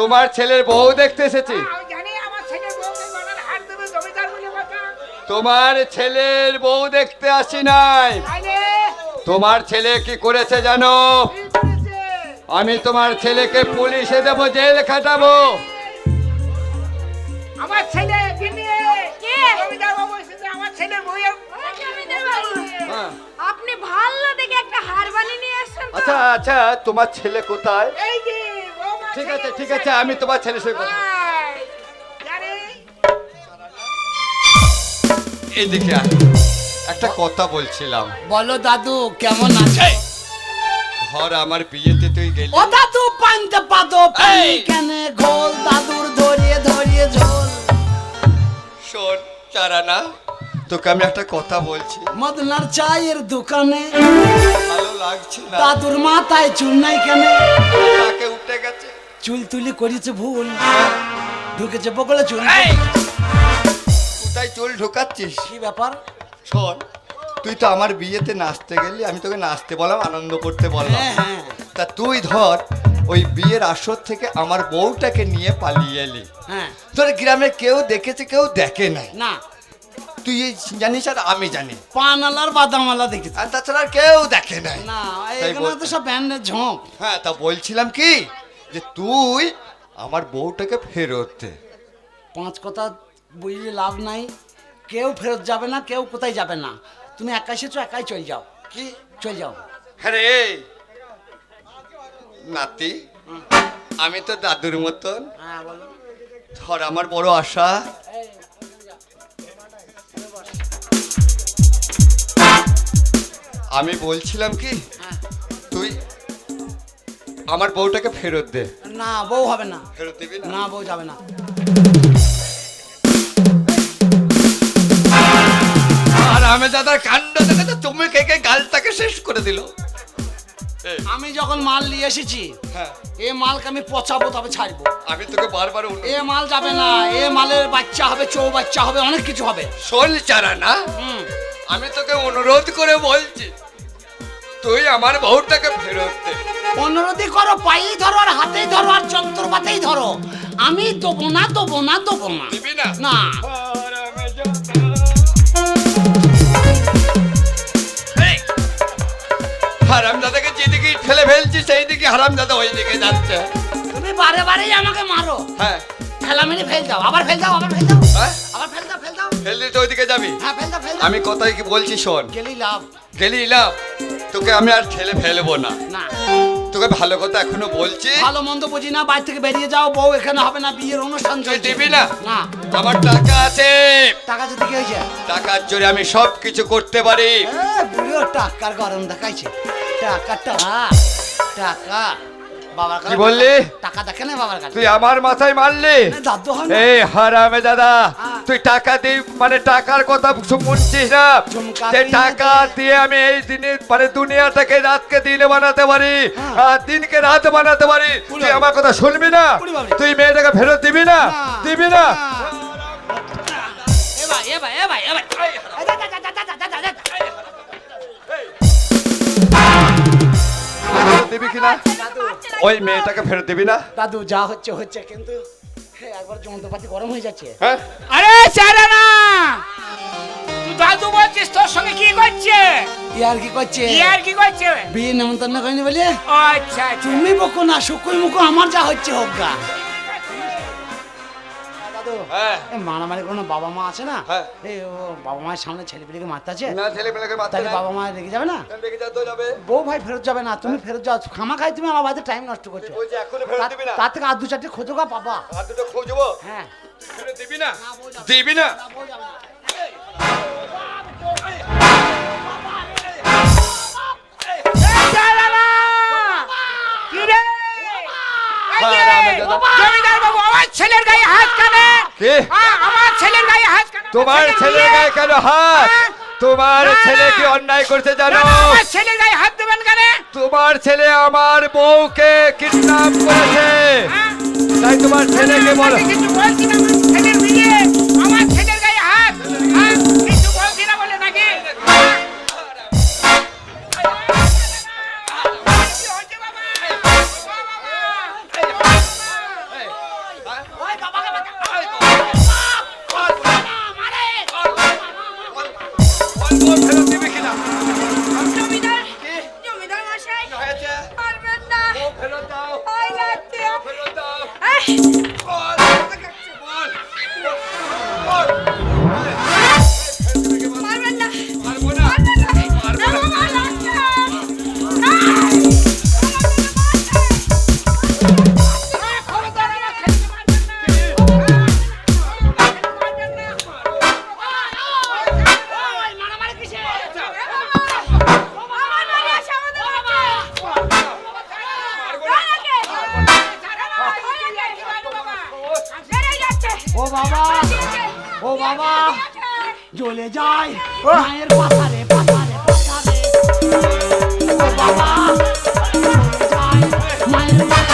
তোমার ছেলের বউ দেখতে এসেছি। তোমার ছেলের বউ দেখতে আসি নাই। তোমার ছেলে কি করেছে জানো? আমি তোমার ছেলেকে পুলিশে দেবো জেল খাটাবো। হ্যাঁ। আপনি ভালো দেখে একটা নিয়ে আচ্ছা আচ্ছা তোমার ছেলে কোথায়? এই যে ঠিক ছেলে আছে ঠিক আছে আমি তোমার ছেলের সঙ্গে কথা। আয়। একটা কথা বলছিলাম। বলো দাদু কেমন আছে? ঘর আমার বিয়েতে তুই গেলি। ও দাদু পানতে পাদো পানি কেনে ঘোল দাদুর ধরিয়ে ধরিয়ে ঝোল। শোন চারানা তোকে আমি একটা কথা বলছি। মদনার চায়ের দোকানে ভালো লাগছে না। দাদুর মাথায় চুল নাই কেন। তাকে উঠে গেছে। চুল তুলি করেছে ভুল। ঢুকেছে বগলে চুল! কোথায় চুল ঢোকাচ্ছিস? কি ব্যাপার? শোন তুই তো আমার বিয়েতে নাচতে গেলি আমি তোকে নাচতে বললাম আনন্দ করতে বললাম। হ্যাঁ হ্যাঁ। তা তুই ধর ওই বিয়ের আসর থেকে আমার বউটাকে নিয়ে পালিয়ে এলি। হ্যাঁ। তোর গ্রামে কেউ দেখেছে কেউ দেখে নাই। না। তুই জানিস আর আমি জানি। পানালার বাদামালা দেখেছি। আর তাছাড়া আর কেউ দেখে নাই। না এখানে তো সব ব্যান্ডের ঝোঁক। হ্যাঁ তা বলছিলাম কি? যে তুই আমার বউটাকে ফেরত দে। পাঁচ কথা বুঝলে লাভ নাই। কেউ ফেরত যাবে না কেউ কোথায় যাবে না। তুমি একাই এসেছ একাই চল যাও। কি? চল যাও। হ্যাঁ রে। নাতি আমি তো দাদুর মতন। হ্যাঁ বলো। ধর আমার বড় আশা। আমি বলছিলাম কি হ্যাঁ। তুই আমার বউটাকে ফেরত দে। না বউ হবে না। ফেরত দিবি না? না বউ যাবে না। আর আমি দাদার কাণ্ড দেখে তো তুমি কে কে গালটাকে শেষ করে দিল। আমি যখন মাল নিয়ে এসেছি হ্যাঁ। এ মালকে আমি পচাবো তবে ছাড়বো। আমি তোকে বারবার এ মাল যাবে না এ মালের বাচ্চা হবে চৌ বাচ্চা হবে অনেক কিছু হবে। শোন চারা না হুম। আমি তোকে অনুরোধ করে বলছি তুই আমার বউটাকে ফেরত দে। অনুরোধই করো পায়েই ধরো আর হাতেই ধরো আর যন্ত্রপাতেই ধরো। আমি দেবো না দেবো না দেবো না। দিবি না? না। হারাম দাদাকে যেদিকে ফেলে ফেলছি সেই দিকে হারাম দাদা ওই দিকে যাচ্ছে। তুমি বারে বারেই আমাকে মারো। হ্যাঁ। ঠেলা মেরে ফেল দাও আবার ফেল দাও আবার ফেল দাও। হ্যাঁ? আবার ফেল দাও ফেল দাও। ওইদিকে যাবি? হ্যাঁ ফেল দাও ফেল দাও। আমি কথাই কি বলছি শোন। গেলি লাভ। গেলি ইলাম তোকে আমি আর ঠেলে ফেলব না। না। তোকে ভালো কথা এখনও বলছি। ভালো মন্দ বুঝি না বাড়ি থেকে বেরিয়ে যাও বউ এখানে হবে না বিয়ের অনুষ্ঠান তুই চলছে। দিবি না? না। আমার টাকা আছে। টাকা যদি কি হয়েছে টাকার জোরে আমি সব কিছু করতে পারি। এ, বুড়ো টাকার গরম দেখাইছে। টাকাটা টাকা টাকা। বাবার কি বললি? টাকা দেখে না বাবার কাছে। তুই আমার মাথায় মারলি? এই হারামে দাদা তুই টাকা দিয়ে মানে টাকার কথা শুনছিস না? যে টাকা দিয়ে আমি এই দিনে মানে দুনিয়াটাকে রাতকে দিনে বানাতে পারি আর দিনকে রাত বানাতে পারি। তুই আমার কথা শুনবি না? তুই মেয়েটাকে ফেরত দিবি না? দিবি না? দিবি কিনা? ওই মেয়েটাকে ফেরত দিবি না? দাদু যা হচ্ছে হচ্ছে কিন্তু একবার যন্ত্রপাতি গরম হয়ে যাচ্ছে। হ্যাঁ? আরে চারা না তুই দাদু বলছিস তোর সঙ্গে কি করছে? ইয়ার কি করছে? ইয়ার আর কি করছে? বিয়ে নেমন্তন্ন করিনি বলে? আচ্ছা আচ্ছা। তুমি বকো না শুকুই মুখো আমার যা হচ্ছে হোক গা। দাদু। হ্যাঁ। মারামারি কোনো বাবা মা আছে না? হ্যাঁ। এই ও বাবা মায়ের সামনে ছেলে পেলেকে মারতে আছে না ছেলে পেলেকে মারতে তাহলে বাবা মা রেগে যাবে না? তাহলে যাতে যাবে? বউ ভাই ফেরত যাবে না তুমি ফেরত যাও। খামা খাই তুমি আমার বাড়িতে টাইম নষ্ট করছ। বলছি এখনও ফেরত দিবি না। তার থেকে আর দু চারটে খোঁজো গা পাবা আর দুটো খুঁজবো? হ্যাঁ। দিবি না? দিবি না? জমিদার বাবু আমার ছেলের গায়ে হাত কেন? আমার ছেলের গায়ে হাত কেন? তোমার ছেলের গায়ে কেন হাত? হ্যাঁ? তোমার ছেলে কি অন্যায় করতে জানো? আমার ছেলের গায়ে হাত দেবেন কেন? তোমার ছেলে আমার বউকে কিডন্যাপ করেছে। হ্যাঁ? তাই তোমার ছেলেকে বলো। কিছু বলছি না, বাবা। জ্বলে যায়। মায়ের পাথারে পাথারে পাথারে। ও বাবা। জ্বলে যায়। মায়ের পাথারে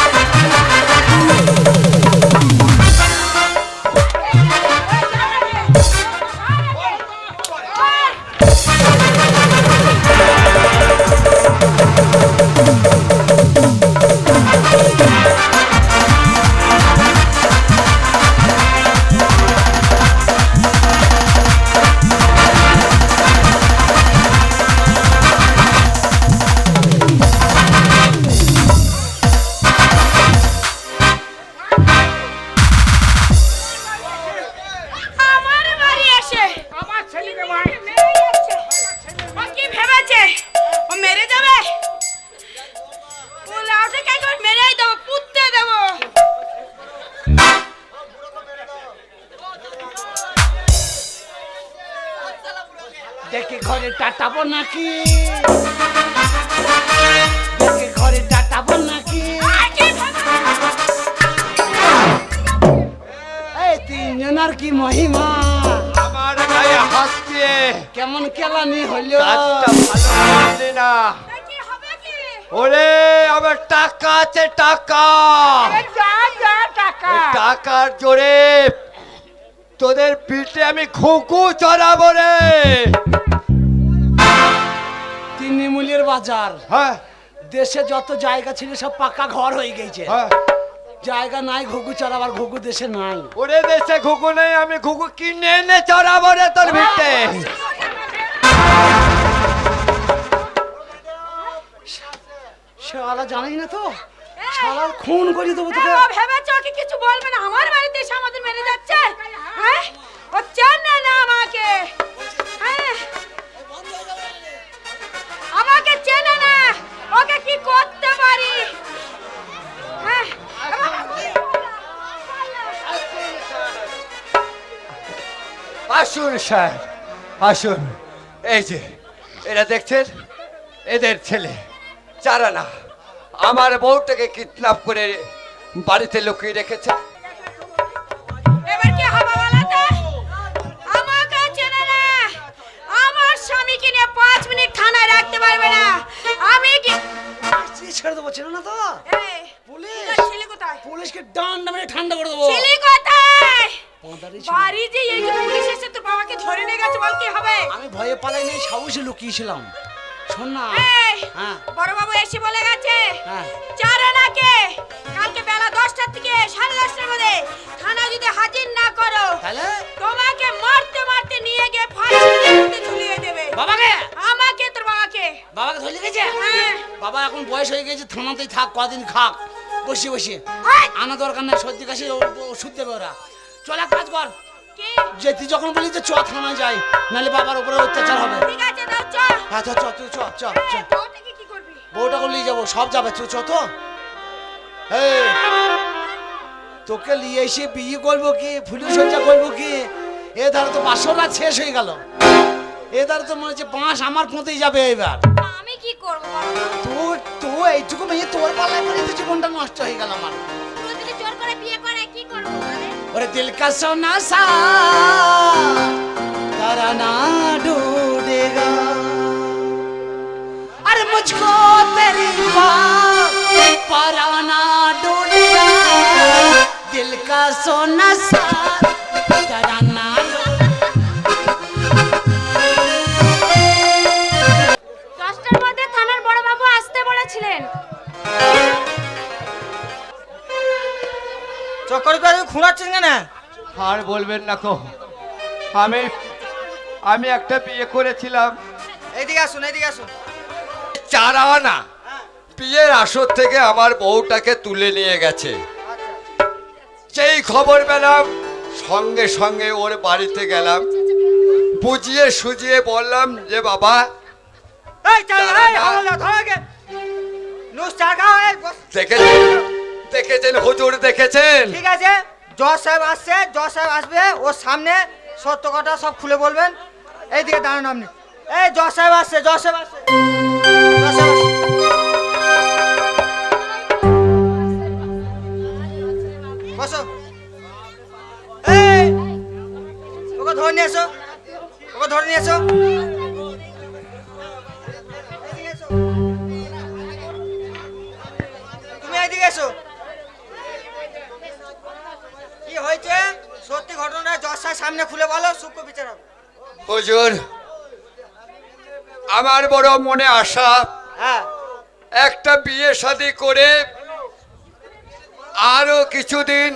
নাকি? ঘরে কি এই তিনজনের কি মহিমা? আমার গায়ে দিয়ে কেমন কেলানি হইল? কাজটা ভালো করলি না। তা কি হবে কি ওরে আমার টাকা আছে টাকা। যা যা টাকা। টাকার জোরে তোদের পিঠে আমি খুকু চড়াবো রে। তিনমূলের বাজার। হ্যাঁ। দেশে যত জায়গা ছিল সব পাকা ঘর হয়ে গেছে। হ্যাঁ। জায়গা নাই ঘুঘু চড়াবার ঘুঘু দেশে নাই। ওরে দেশে ঘুঘু নেই আমি ঘুঘু কিনে এনে চড়াবো রে তোর ভিটে। শালা জানিস না তো? শালা খুন করে দেবো তোকে। হ্যাঁ, ও ভেবেছে ওকে কিছু বলবে না? আমার বাড়িতে এসে আমাদের মেরে যাচ্ছে? হ্যাঁ? স্যার আসুন। এই যে এরা দেখছেন? এদের ছেলে চারানা আমার বউটাকে কিডন্যাপ করে বাড়িতে লুকিয়ে রেখেছে। এবার কি হবে বলতো? আমাকে আমার স্বামীকে নিয়ে পাঁচ মিনিট থানায় রাখতে পারবে আমি কি ছেড়ে দেবো ছেড়ে না তো? পুলিশ। ছেলে কোথায়? পুলিশকে ডান্ডা মেরে ঠান্ডা করে দেবো। ছেলে কোথায়? পাঁদারি ছিল। বাড়ি যে এই যে পুলিশ এসে তোর বাবাকে ধরে নিয়ে গেছে বল কি হবে? আমি ভয়ে পালাই নাই সাহসে লুকিয়েছিলাম। শোন না। হ্যাঁ। বড় বাবু এসে বলে গেছে হ্যাঁ। চারানাকে কালকে বেলা দশটার থেকে সাড়ে দশটার মধ্যে থানা যদি হাজির না করো তাহলে? তোমাকে মারতে মারতে নিয়ে গিয়ে ফাঁসিতে ঝুলিয়ে দেবে। বাবাকে? আমাকে তোর বাবাকে। বাবাকে ধরে গেছে হ্যাঁ। বাবা এখন বয়স হয়ে গেছে থানাতেই থাক কদিন খাক। বসে বসে। আনা দরকার নাই সর্দি কাশি ওষুধ দেবে ওরা চল কাজ কর। কি? যে তুই যখন বলি যে চ থানায় যাই নাহলে বাবার উপরে অত্যাচার হবে। ঠিক আছে দাও চল হ্যাঁ চ চ তুই চ চ চ। কি করবি? বউটাকে নিয়ে যাব? সব যাবে তুই চ তো। এই, তোকে নিয়ে এসে বিয়ে করব কি? ফুলি সজ্জা করব কি? এ ধারে তো বাসর রাত শেষ হয়ে গেল। এ ধারে তো মনে হচ্ছে বাঁশ আমার পোঁতেই যাবে এবার। আমি কি করব বলো তোর তো এইটুকু মেয়ে তোর পাল্লায় পড়ে জীবনটা নষ্ট হয়ে গেল আমার। दिल का सोना सा तराना ढूंढेगा अरे मुझको तेरी बात पराना ढूंढेगा दिल का सोना सा तराना দশটার মধ্যে থানার বড়বাবু আসতে বলেছিলেন চক্কর করে খুঁড়াচ্ছেন কেন? আর বলবেন না কো। আমি আমি একটা বিয়ে করেছিলাম। এইদিকে আসুন এইদিকে আসুন। চার আনা বিয়ের আসর থেকে আমার বউটাকে তুলে নিয়ে গেছে। সেই খবর পেলাম সঙ্গে সঙ্গে ওর বাড়িতে গেলাম। বুঝিয়ে সুজিয়ে বললাম যে বাবা এই দেখেছেন, হুজুর দেখেছেন? ঠিক আছে, জজ সাহেব আসছে, জজ সাহেব আসবে, ওর সামনে সত্য কথা সব খুলে বলবেন। এইদিকে দাঁড়ান আপনি। এই জজ সাহেব আসছে, জজ সাহেব আসছে। জজ সাহেব হুজুর আমার বড় মনে আশা হ্যাঁ। একটা বিয়ে শাদি করে আরও কিছুদিন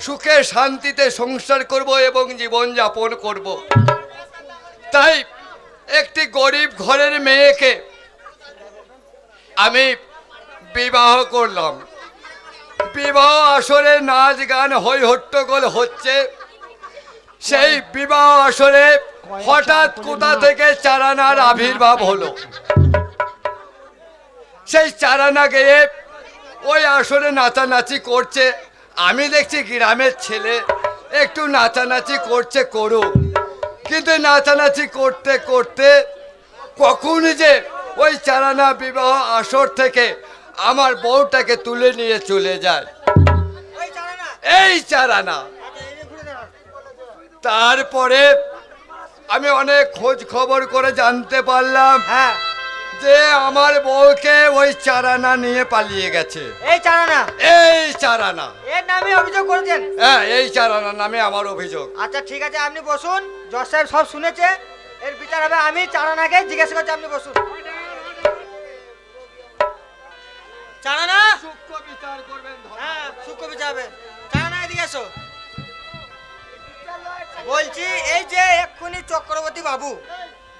সুখে শান্তিতে সংসার করব এবং জীবন যাপন করব। তাই একটি গরিব ঘরের মেয়েকে আমি বিবাহ করলাম। বিবাহ আসরে নাচ গান হই হট্টগোল হচ্ছে। সেই বিবাহ আসরে হঠাৎ কোথা থেকে চারানার আবির্ভাব হলো? সেই চারানা গেয়ে ওই আসরে নাচানাচি করছে। আমি দেখছি গ্রামের ছেলে একটু নাচানাচি করছে করুক। কিন্তু নাচানাচি করতে করতে কখন যে ওই চারানা বিবাহ আসর থেকে আমার বউটাকে তুলে নিয়ে চলে যায়। এই চারানা। আচ্ছা। তারপরে আমি অনেক খোঁজ খবর করে জানতে পারলাম হ্যাঁ। যে আমার বউকে ওই চারানা নিয়ে পালিয়ে গেছে। এই চারা না এই চারানা। এর নামে অভিযোগ করেছেন? হ্যাঁ এই চারানা নামে আমার অভিযোগ। আচ্ছা ঠিক আছে আপনি বসুন। জজ সাহেব সব শুনেছে। এর বিচার হবে। আমি চারানাকে জিজ্ঞাসা করছি আপনি বসুন। চারানা? সূক্ষ্ম বিচার করবেন হ্যাঁ সূক্ষ্ম বিচার হবে। চারানা এদিকে এসো। বলছি এই যে এক্ষুনি চক্রবর্তী বাবু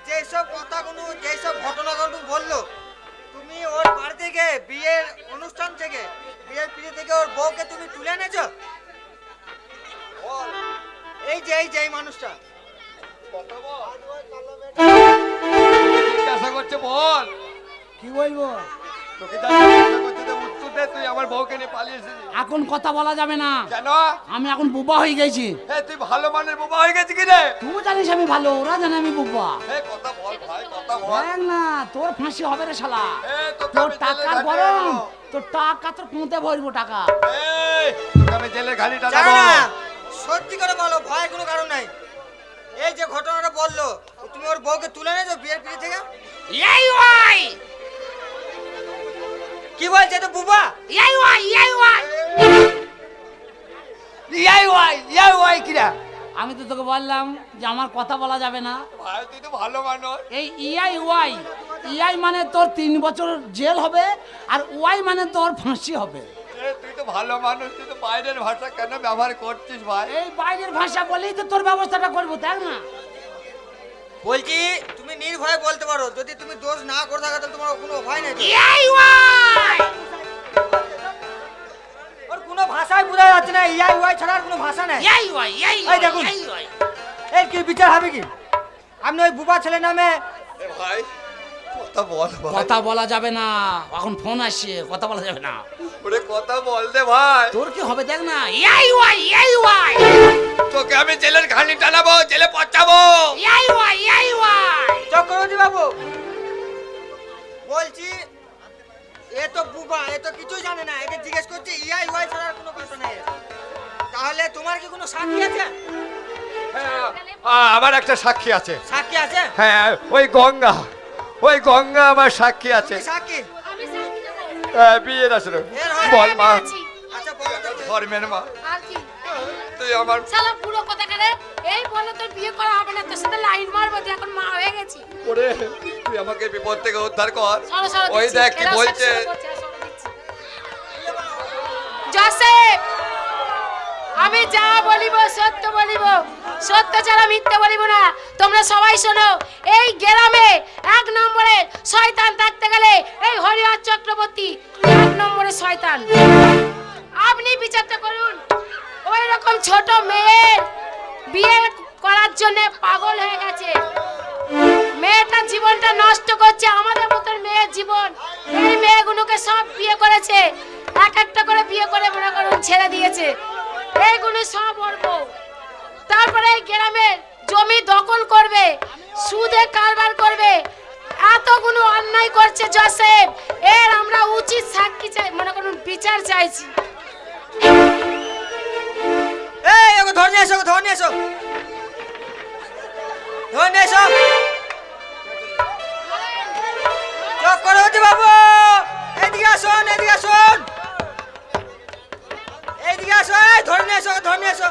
যেসব কথাগুলো যেসব ঘটনাগুলো বলল তুমি ওর বাড়ি থেকে বিয়ের অনুষ্ঠান থেকে বিয়ের পিড়ে থেকে ওর বউকে তুমি তুলে এনেছো? এই যে এই যে এই মানুষটা। জিজ্ঞাসা করছে বল। কি বলব? তোকে যা জিজ্ঞাসা করছে তো উত্তর দে তুই আমার বউকে নিয়ে পালিয়ে এসেছিস। এখন কথা বলা যাবে না। কেন? আমি এখন বুবা হয়ে গেছি। হে তুই ভালো মানের বোবা হয়ে গেছিস কি রে? তুই জানিস আমি ভালো ওরা জানে আমি বুবা। হে কথা বল ভাই কথা বল। না তোর ফাঁসি হবে রে শালা। তোর টাকার গরম তোর টাকা তোর কুঁতে ভরবো টাকা। এই, তোকে আমি জেলে ঘাড়িটা দেবো। সত্যি করে বলো ভয় কোনো কারণ নাই। এই যে ঘটনাটা বলল তুমি ওর বউকে তুলে এনেছো বিয়ের পিড়ে থেকে? এই ওয়াই কি বলছে তো বুবা এই ওয়াই এই ওয়াই ইয়াই ওয়াই ইয়াই ওয়াই কিরা? আমি তো তোকে বললাম যে আমার কথা বলা যাবে না। ভাই তুই তো ভালো মানুষ। এই ইআই ওয়াই ইআই মানে তোর তিন বছর জেল হবে আর ওয়াই মানে তোর ফাঁসি হবে। তুই তো ভালো মানুষ তুই তো বাইরের ভাষা কেন ব্যবহার করছিস ভাই? এই বাইরের ভাষা বলেই তো তোর ব্যবস্থাটা করব দেখ না? বলছি তুমি নির্ভয়ে বলতে পারো যদি তুমি দোষ না করে থাকো তাহলে তোমার কোনো ভয় নেই? ওর কোনো ভাষাই বোঝা যাচ্ছে না ইয়াই ওয়াই ছাড়া আর কোনো ভাষা নেই ইয়াই ওয়াই ইয়াই এই দেখুন। এই কি বিচার হবে কি আপনি ওই বুবা ছেলে নামে ভাই কথা বল কথা বলা যাবে না। এখন ফোন আসছে কথা বলা যাবে না। ওরে কথা বল দে ভাই। তোর কি হবে দেখ না এই ওয়াই এই ওয়াই। তোকে আমি জেলের ঘানি টানাবো জেলে পচাবো। এই ওয়াই এই ওয়াই। চক্রবর্তী বাবু। বলছি এ তো বুবা এ তো কিছুই জানে না। একে জিজ্ঞেস করছি ইয়াই ওয়াই ছাড়া কোনো ভাষা নেই। তাহলে তোমার কি কোনো সাক্ষী আছে? হ্যাঁ, আমার একটা সাক্ষী আছে। সাক্ষী আছে? হ্যাঁ ওই গঙ্গা। ওই গঙ্গা আমার সাক্ষী আছে। হ্যাঁ, বিয়ের আসলে। বল মা। আছি। আচ্ছা। ধর্মের মা। তুই আমার শালা বুড়ো কোথাকারে এই বলে তোর বিয়ে করা হবে না তোর সাথে লাইন মারবো তুই এখন মা হয়ে গেছি। ওরে তুই আমাকে বিপদ থেকে উদ্ধার কর। সরো সরো ওই দেখ কি বলছে। জোসেফ আমি যা বলিব সত্য বলিব। সত্য ছাড়া মিথ্যে বলিব না। তোমরা সবাই শোনো, এই গ্রামে এক নম্বরে শয়তান থাকতে গেলে এই হরিহর চক্রবর্তী এক নম্বরে শয়তান। আপনি বিচারটা করুন। ওই রকম ছোট মেয়ের বিয়ে করার জন্য পাগল হয়ে গেছে। মেয়েটার জীবনটা নষ্ট করছে, আমাদের মতন মেয়ের জীবন। এই মেয়েগুলোকে সব বিয়ে করেছে। এক একটা করে বিয়ে করে মনে করুন, ছেড়ে দিয়েছে। এইগুলো সব ওর। তারপরে এই গ্রামের জমি দখল করবে, সুদে কারবার করবে। এতগুলো অন্যায় করছে জসেফ। এর আমরা উচিত সাক্ষী চাই, মনে করুন, বিচার চাইছি। এই ওকে ধরে নিয়ে এসো ধরে বাবু। এদিকে আসুন এদিকে আসুন। আসো, এই ধরে নিয়ে এসো। ধরে নিয়ে এসো।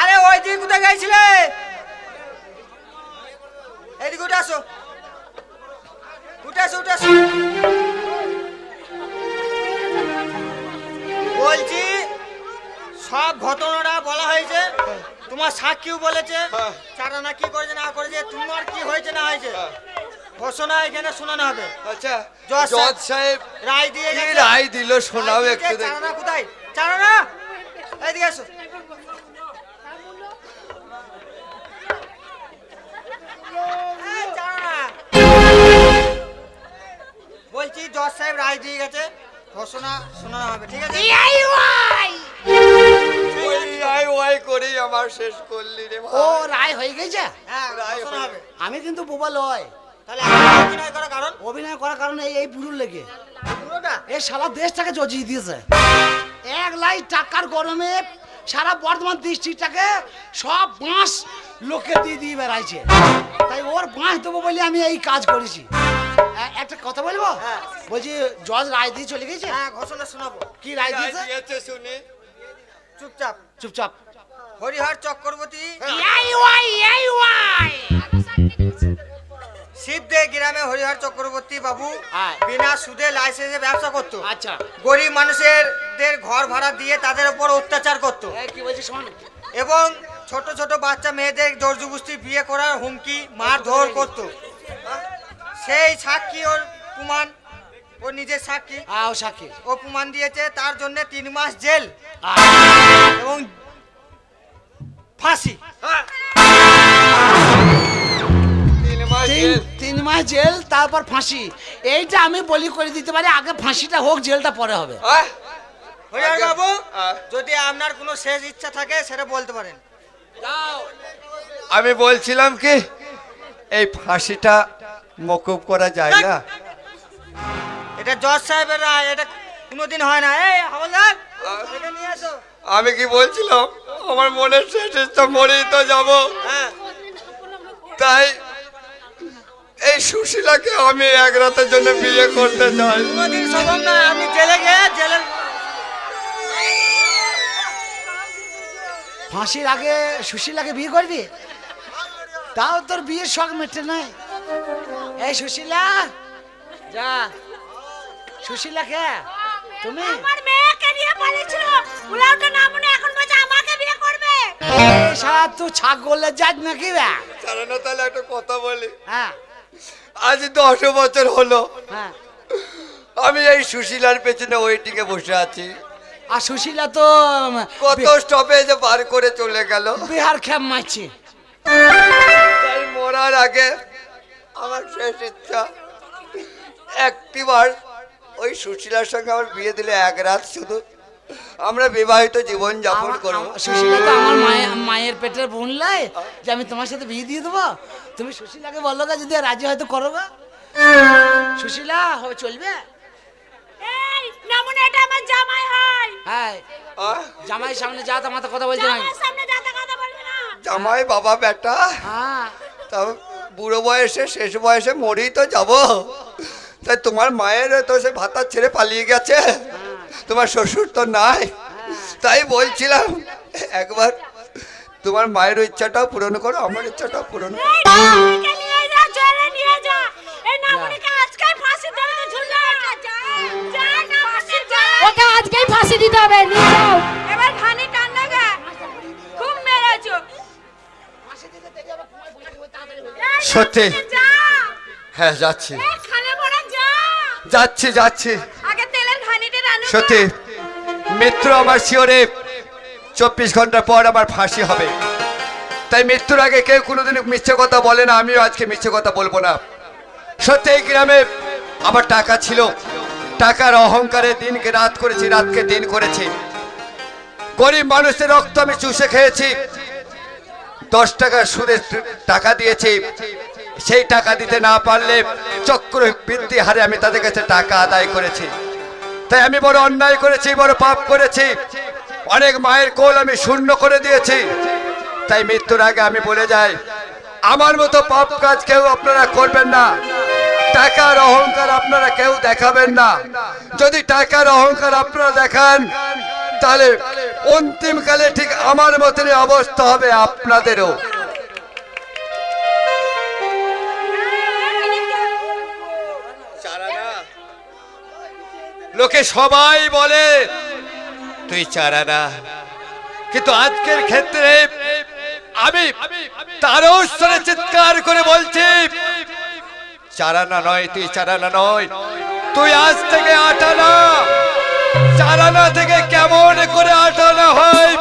আরে, ওই দিকে কোথায় গেছিলে? এদিকে উঠে আসো। উঠে আসো উঠে আসো। বলছি, সব ঘটনাটা বলা হয়েছে। তোমার সাক্ষীও বলেছে হ্যাঁ। চারানা কি করেছে না করেছে তোমার কি হয়েছে না হয়েছে ঘোষণা এখানে শোনানো হবে। আচ্ছা জজ সাহেব রায় দিয়ে গেছে। রায় দিল শোনাও একটু। চারানা কোথায়? চারানা এদিকে চারানা। বলছি জজ সাহেব রায় দিয়ে গেছে ঘোষণা শোনানো হবে ঠিক আছে? ওই ওয়াই করেই আমার শেষ করলি রে ও রায় হয়ে গেছে? হ্যাঁ রায় হবে। আমি কিন্তু বোবা লয় তাহলে অভিনয় করার কারণ? অভিনয় করার কারণে এই এই বুড়ুর লেগে। এই সারা দেশটাকে জজিয়ে দিয়েছে। এক লাই টাকার গরমে সারা বর্ধমান ডিস্ট্রিক্টটাকে সব বাঁশ লোককে দিয়ে দিয়ে বেড়াইছে। তাই ওর বাঁশ দেবো বলে আমি এই কাজ করেছি। একটা কথা বলব? হ্যাঁ। বলছি জজ রায় দিয়ে চলে গেছে? হ্যাঁ ঘোষণা শোনাবো। কি রায় দিয়েছে শুনি। চুপচাপ। চুপচাপ। হরিহর চক্রবর্তী। শিবদে গ্রামে হরিহর চক্রবর্তী বাবু। বিনা সুদে লাইসেন্সে ব্যবসা করতো। আচ্ছা। গরিব মানুষের ঘর ভাড়া দিয়ে তাদের উপর অত্যাচার করতো। এবং ছোট ছোট বাচ্চা মেয়েদের জোরজবস্তি বিয়ে করার হুমকি মারধর করত। সেই সাক্ষী ওর প্রমাণ ও নিজের সাক্ষী। আও সাক্ষী। ও প্রমাণ দিয়েছে তার জন্য তিন মাস জেল। এবং ফাঁসি। তিন মাস তিন জেল। মাস জেল তারপর ফাঁসি। এইটা আমি বলি করে দিতে পারি আগে ফাঁসিটা হোক জেলটা পরে হবে। বাবু। যদি আপনার কোনো শেষ ইচ্ছা থাকে সেটা বলতে পারেন। আমি বলছিলাম কি এই ফাঁসিটা মকুব করা যায় না? এটা জজ সাহেবের রায় এটা কোনোদিন হয় না। এই হাওলদার এটা নিয়ে আসো। আমি কি বলছিলাম? আমার মনের শেষ ইচ্ছা মরেই তো যাব। হ্যাঁ। তাই এই সুশীলাকে আমি এক রাতের জন্য বিয়ে করতে চাই। কোনোদিন সম্ভব না আপনি জেলে গিয়ে ফাঁসির আগে সুশীলাকে বিয়ে করবি? তাও তোর বিয়ের শখ মেটে নাই। এই সুশীলা যা। সুশীলা কে? তুমি? আমার মেয়েকে নিয়ে পালিয়েছিল উলাউটা না মনে এখন বলছে আমাকে বিয়ে করবে। এই সারা তুই ছাগলের জাত নাকি বে? সারানো তাহলে একটা কথা বলি। হ্যাঁ। আজ দশ বছর হলো। হ্যাঁ। আমি এই সুশীলার পেছনে ওয়েটিংয়ে বসে আছি। আর সুশীলা তো কত স্টপেজে পার করে চলে গেল। বিহার খ্যাপ মারছে। তাই মরার আগে আমার শেষ ইচ্ছা একটিবার ওই সুশীলার সঙ্গে আমার বিয়ে দিলে এক রাত শুধু আমরা বিবাহিত জীবন যাপন করব। সুশীলা তো আমার মায়ের মায়ের পেটের বোন লাই। যে আমি তোমার সাথে বিয়ে দিয়ে দেবো? তুমি সুশীলাকে বলো গা যদি রাজি হয়তো করো গা। সুশীলা হবে চলবে? এই নামুন এটা আমার জামাই হয়। হ্যাঁ আহ, জামাই সামনে যা তোমার কথা বলছে না জামাইয়ের সামনে যাতে কথা বলবি না। জামাই বাবা বেটা। হ্যাঁ। তা বুড়ো বয়সে শেষ বয়সে মরেই তো যাব। তাই তোমার মায়ের তো সে ভাতা ছেড়ে পালিয়ে গেছে। তোমার শ্বশুর তো নাই। তাই বলছিলাম একবার তোমার মায়ের ইচ্ছাটাও পূরণ করো আমার ইচ্ছাটাও পূরণ করো। এই নামুনিকে নিয়ে যা জেলে নিয়ে যা। এই নামুনিকে আজকে ফাঁসি দেবে তো ঝুলা যা। যা নামুনি যা। ওকে আজকেই ফাঁসি দিতে হবে নিয়ে যাও। এবার ঘানি টান লাগা খুব মেরেছো। সত্যি। হ্যাঁ যাচ্ছি। যাচ্ছি যাচ্ছি। সত্যি মৃত্যু আমার শিওরে চব্বিশ ঘণ্টা পর আমার ফাঁসি হবে। তাই মৃত্যুর আগে কেউ কোনোদিন মিথ্যে কথা বলে না আমিও আজকে মিথ্যে কথা বলব না। সত্যি এই গ্রামে আমার টাকা ছিল। টাকার অহংকারে দিনকে রাত করেছি রাতকে দিন করেছি। গরিব মানুষের রক্ত আমি চুষে খেয়েছি। দশ টাকা সুদে টাকা দিয়েছি। সেই টাকা দিতে না পারলে চক্র বৃদ্ধি হারে আমি তাদের কাছে টাকা আদায় করেছি। তাই আমি বড় অন্যায় করেছি, বড় পাপ করেছি। অনেক মায়ের কোল আমি শূন্য করে দিয়েছি। তাই মৃত্যুর আগে আমি বলে যাই, আমার মতো পাপ কাজ কেউ আপনারা করবেন না। টাকার অহংকার আপনারা কেউ দেখাবেন না। যদি টাকার অহংকার আপনারা দেখান, তাহলে অন্তিমকালে ঠিক আমার মতনই অবস্থা হবে আপনাদেরও। লোকে সবাই বলে, তুই চারা না। কিন্তু আজকের ক্ষেত্রে আমি তারও স্তরে চিৎকার করে বলছি চারানা নয়, তুই চারানা নয়। তুই আজ থেকে আটানা চারানা থেকে কেমন করে আটানা হয়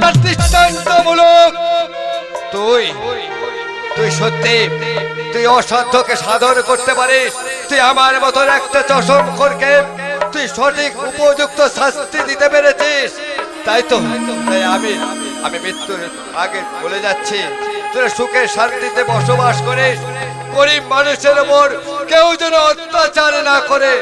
তার দৃষ্টান্তমূলক। তুই তুই সত্যি, তুই অসাধ্যকে সাধন করতে পারিস। তুই আমার মতন একটা চশম করকে তুই সঠিক উপযুক্ত শাস্তি দিতে পেরেছিস। তাই তো, তাই আমি আমি মৃত্যুর আগে বলে যাচ্ছি, তোরা সুখে শান্তিতে বসবাস করিস। গরিব মানুষের ওপর কেউ যেন অত্যাচার না করে।